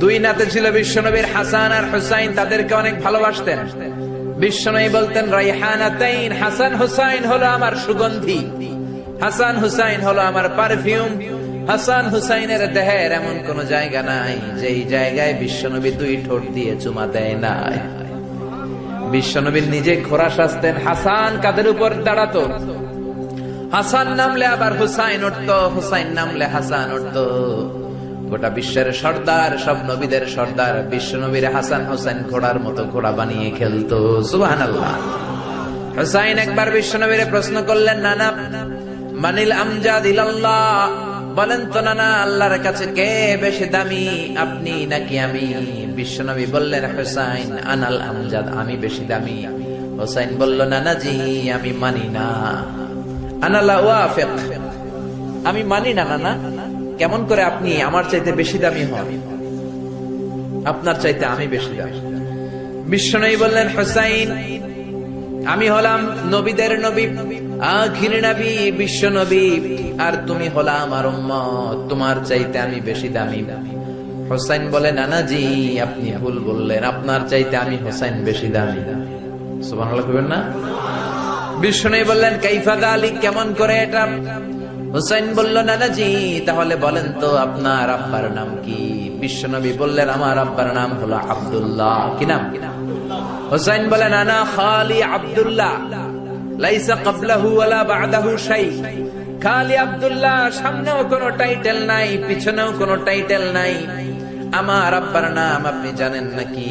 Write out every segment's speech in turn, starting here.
দুই নাতে ছিল বিশ্বনবীর হাসান আর হুসাইন, তাদেরকে অনেক ভালোবাসতেন। বিশ্বনবী বলতেন রাইহানাতাইন হাসান হুসাইন হলো আমার সুগন্ধি। হাসান হুসাইন হলো আমার পারফিউম হাসান হুসাইনের দেহের এমন কোন জায়গা নাই, যেই জায়গায় বিশ্বনবী দুই ঠোঁট দিয়ে চুমা দেয় নাই। বিশ্বনবীর নিজে ঘোড়া সাজতেন, হাসান কাদের উপর দাঁড়াতো? হাসান নামলে আবার হুসাইন উঠতো, হুসাইন নামলে হাসান উঠতো। গোটা বিশ্বের সর্দার, সব নবীদের সর্দার বিশ্ব নবীর হাসান হুসাইন ঘোড়ার মতো ঘোড়া বানিয়ে খেলতো। সুবাহান আল্লাহ হুসাইন একবার বিশ্ব নবীরে প্রশ্ন করলেন, নানা, মানিল আমজাদ ইলাল্লাহ? বলেন তো, নানা, আল্লাহর কাছে কে বেশি দামি? আপনি নাকি আমি? বিশ্বনবী বললেন, হোসাইন, আনাল আমজাদ, আমি বেশি দামি। হোসাইন বলল, নানা জি, আমি মানি না। আনালা ওয়াফিক আমি মানি না, নানা। কেমন করে আপনি আমার চাইতে বেশি দামি হন? আপনার চাইতে আমি বেশি দামি। বিশ্বনবী বললেন, হুসাইন, আমি হলাম নবীদের নবী, আখির নবী, বিশ্ব নবী, আর তুমি তোমার চাইতে আমি বেশি দামি। হোসাইন বলে আপনি ভুল বললেন, আপনার চাইতে আমি হোসাইন বেশি দামি। বললেন আলী কেমন করে এটা হুসাইন বলল, নানাজি, তাহলে বলেন তো আপনার আব্বার নাম কি? বিশ্বনবী বললেন, আমার আব্বার নাম হলো আব্দুল্লাহ। কি নাম? হুসাইন বলেন আনা খালি আব্দুল্লাহ খালি আব্দুল্লাহ, সামনেও কোনো টাইটেল নাই, পিছনেও কোনো টাইটেল নাই। আমার আব্বার নাম আপনি জানেন নাকি?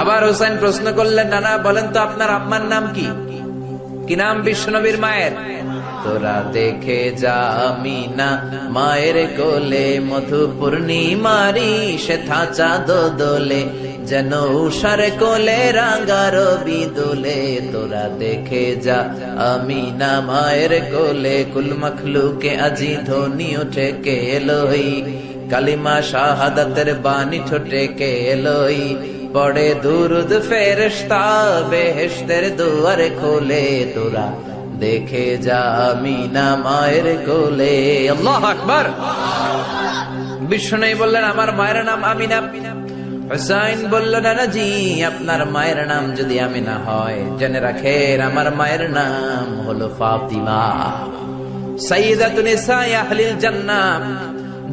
আবার হোসেন প্রশ্ন করলেন, নানা, বলেন তো আপনার আম্মার নাম কি? কি নাম বিশ্বনবীর মায়ের? তোরা দেখে যা, আমিনা, মায়ের কোলে মধু পূর্ণিমারি সে থাচা দোলে, যেন উষার কোলে রাঙ্গার বিদুলে তোরা দেখে যা, আমিনা, মায়ের কোলে, কুল মখলুকে আজি ধ্বনি উঠে কে এলোই, কালিমা শাহাদাতের বাণী ছোটে কে এলোই পড়ে দুরুদ ফেরেশতা, বেহেশতের দুয়ারে খোলে তোরা। দেখে যা আমিনা মায়ের কোলে। আল্লাহ আকবার। বিষ্ণু বললেন, আমার মায়ের নাম আমিনা। হুসাইন বলল নানাজি, আপনার মায়ের নাম যদি আমিনা হয়, জেনে রাখেন আমার মায়ের নাম হলো ফাতিমা। সাইয়্যিদাতুন নিসাই আহলিল জান্নাহ।